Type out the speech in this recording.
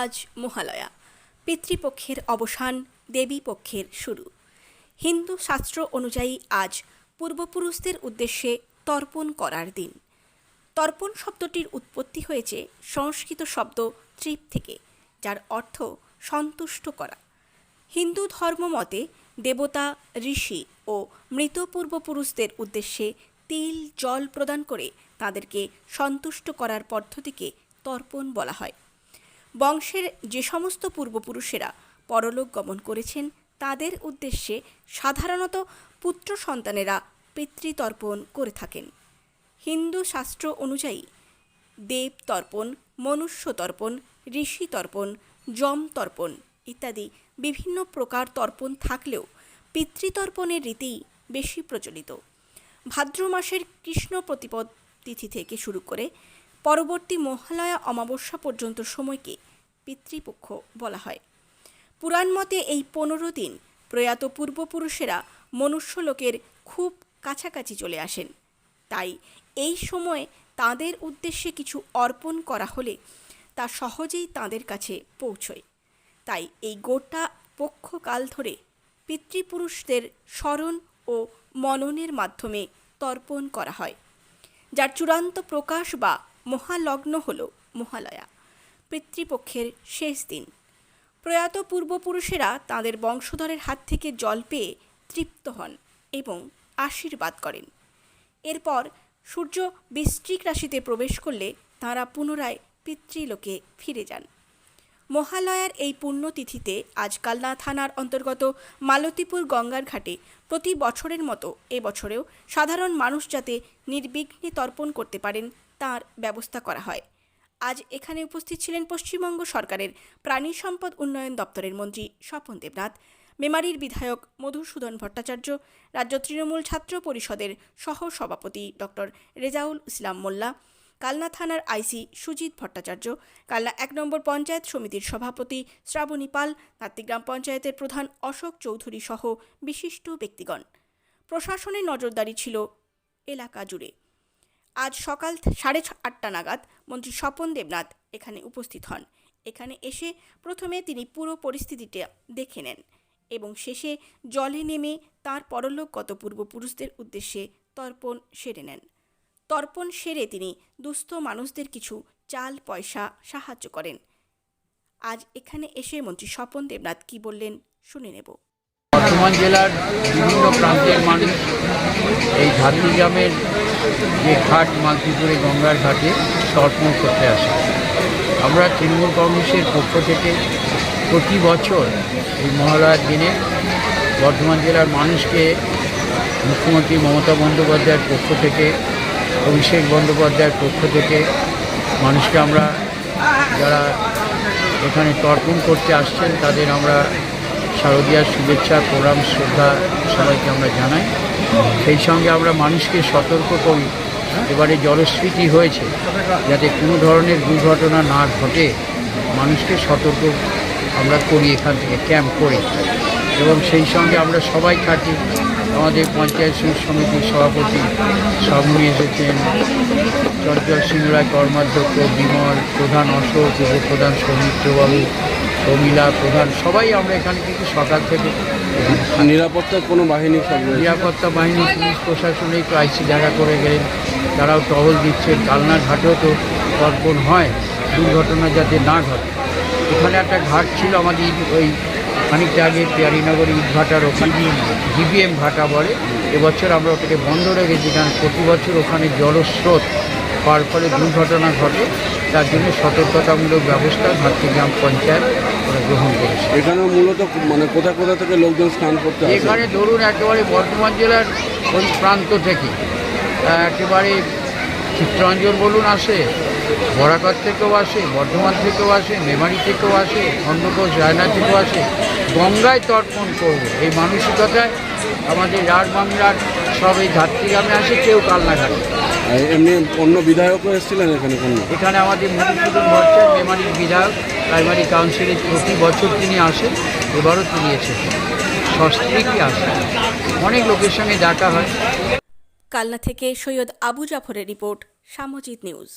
আজ মহালয়া। পিতৃপক্ষের অবসান দেবী পক্ষের শুরু। হিন্দু শাস্ত্র অনুযায়ী আজ পূর্বপুরুষদের উদ্দেশ্যে তর্পণ করার দিন। তর্পণ শব্দটির উৎপত্তি হয়েছে সংস্কৃত শব্দ ত্রিপ থেকে, যার অর্থ সন্তুষ্ট করা। হিন্দু ধর্ম মতে দেবতা, ঋষি ও মৃত পূর্বপুরুষদের উদ্দেশ্যে তিল, জল প্রদান করে তাদেরকে সন্তুষ্ট করার পদ্ধতিকে তর্পণ বলা হয়। বংশের যে সমস্ত পূর্বপুরুষেরা পরলোক গমন করেছেন, তাদের উদ্দেশ্যে সাধারণত পুত্র সন্তানেরা পিতৃতর্পণ করে থাকেন। হিন্দু শাস্ত্র অনুযায়ী দেব তর্পণ, মনুষ্য তর্পণ, ঋষি তর্পণ, যম তর্পণ ইত্যাদি বিভিন্ন প্রকার তর্পণ থাকলেও পিতৃতর্পণের রীতি বেশি প্রচলিত। ভাদ্র মাসের কৃষ্ণ প্রতিপদ তিথি থেকে শুরু করে পরবর্তী মহালয়া অমাবস্যা পর্যন্ত সময়কে পিতৃপক্ষ বলা হয়। পুরাণ মতে এই পনেরো দিন প্রয়াত পূর্বপুরুষেরা মনুষ্যলোকের খুব কাছাকাছি চলে আসেন। তাই এই সময়ে তাদের উদ্দেশ্যে কিছু অর্পণ করা হলে তা সহজেই তাদের কাছে পৌঁছয়। তাই এই গোটা পক্ষকাল ধরে পিতৃপুরুষদের স্মরণ ও মননের মাধ্যমে তর্পণ করা হয়। যার চূড়ান্ত প্রকাশ বা মহালগ্ন হল মহালয়া, পিতৃপক্ষের শেষ দিন। প্রয়াত পূর্বপুরুষেরা তাদের বংশধরের হাত থেকে জল পেয়ে তৃপ্ত হন এবং আশীর্বাদ করেন। এরপর সূর্য বৃশ্চিক রাশিতে প্রবেশ করলে তাঁরা পুনরায় পিতৃলোকে ফিরে যান। মহালয়ার এই পুণ্যতিথিতে আজ কালনা থানার অন্তর্গত মালতীপুর গঙ্গার ঘাটে প্রতি বছরের মতো এবছরেও সাধারণ মানুষ যাতে নির্বিঘ্নে তর্পণ করতে পারেন তার ব্যবস্থা করা হয়। আজ এখানে উপস্থিত ছিলেন পশ্চিমবঙ্গ সরকারের প্রাণী সম্পদ উন্নয়ন দপ্তরের মন্ত্রী স্বপন দেবনাথ, মেমারির বিধায়ক মধুসূদন ভট্টাচার্য, রাজ্য তৃণমূল ছাত্র পরিষদের সহ সভাপতি ডক্টর রেজাউল ইসলাম মোল্লা, কালনা থানার আইসি সুজিত ভট্টাচার্য, কালনা এক নম্বর পঞ্চায়েত সমিতির সভাপতি শ্রাবণী পাল নাত্তিগ্রাম পঞ্চায়েতের প্রধান অশোক চৌধুরী সহ বিশিষ্ট ব্যক্তিগণ। প্রশাসনের নজরদারি ছিল এলাকা জুড়ে। আজ সকাল সাড়ে আটটা নাগাদ মন্ত্রী স্বপন দেবনাথ এখানে উপস্থিত হন। এখানে এসে প্রথমে তিনি পুরো পরিস্থিতিটা দেখে নেন এবং শেষে জলে নেমে তার পরলোকগত পূর্বপুরুষদের উদ্দেশ্যে তর্পণ সেরে নেন। তর্পণ সেরে তিনি দুস্থ মানুষদের কিছু চাল, পয়সা সাহায্য করেন। আজ এখানে এসে মন্ত্রী স্বপন দেবনাথ কি বললেন শুনে নেব। বর্ধমান জেলার বিভিন্ন প্রান্তের মানুষ এই ঝাড়গ্রামের যে ঘাট মালতিপুরে গঙ্গার ঘাটে তর্পণ করতে আসে। আমরা তৃণমূল কংগ্রেসের পক্ষ থেকে প্রতি বছর এই মহালয়ার দিনে বর্ধমান জেলার মানুষকে মুখ্যমন্ত্রী মমতা বন্দ্যোপাধ্যায়ের পক্ষ থেকে, অভিষেক বন্দ্যোপাধ্যায়ের পক্ষ থেকে মানুষকে আমরা যারা এখানে তর্পণ করতে আসছেন, তাদের আমরা শারদীয়ার শুভেচ্ছা প্রোগ্রাম শ্রদ্ধা সবাইকে আমরা জানাই। সেই সঙ্গে আমরা মানুষকে সতর্ক করি। এবারে জলস্ফীতি হয়েছে। যাতে কোনো ধরনের দুর্ঘটনা না ঘটে, মানুষকে সতর্ক আমরা করি এখান থেকে, ক্যাম্প করি। এবং সেই সঙ্গে আমরা সবাই থাকি। আমাদের পঞ্চায়েত সমিতির সভাপতি সামনে এসেছেন। চঞ্চল সিং রায় কর্মাধ্যক্ষ, বিমল প্রধান, অশোক উপপ্রধান, সৌমিত্রবাবু প্রমীলা প্রধান সবাই আমরা এখানে কিন্তু সকাল থেকে নিরাপত্তার কোনো বাহিনী নিরাপত্তা বাহিনী পুলিশ প্রশাসনে একটু আইসি দেখা করে গেলেন তারাও টহল দিচ্ছে কালনা ঘাটেও তো তর্পণ হয় দুর্ঘটনা যাতে না ঘটে। এখানে একটা ঘাট ছিল আমাদের ওই খানিকটা আগে পিয়ারিনগর ইট ভাটার ওখানে জিবিএম ভাটা বলে। এবছর আমরা ওটাকে বন্ধ রেখেছি কারণ প্রতি বছর ওখানে জলস্রোত হওয়ার ফলে দুর্ঘটনা ঘটে। তার জন্য সতর্কতামূলক ব্যবস্থা ঘাটতি গ্রাম পঞ্চায়েত ওরা গ্রহণ করেছে। এখানেও মূলত মানে কোথা কোথা থেকে লোকজন স্নান করতে এখানে ধরুন একেবারে বর্ধমান জেলার ওই প্রান্ত থেকে একেবারে চিত্তরঞ্জন বলুন আসে বরাকর থেকেও আসে বর্ধমান থেকেও আসে মেমারি থেকেও আসে খণ্ডকোষ রায়না থেকেও আসে গঙ্গায় তর্পণ করব। এই মানসিকতায় আমাদের রার বাংলার সব এই ধাত্রী গ্রামে আসে কেউ কালনাঘাটে আর এমনি অন্য বিধায়কও এসেছিলেন এখানে কোনো? এখানে আমাদের মধুসূদন ভট্টের মেমারির বিধায়ক প্রাইমারি কাউন্সিলে প্রতি বছর তিনি আসেন এবারও তিনি এসেছেন। সস্ত্রীকই আসেন। অনেক লোকের সঙ্গে দেখা হয়। কালনা থেকে সৈয়দ আবু জাফরের রিপোর্ট সামজিত নিউজ।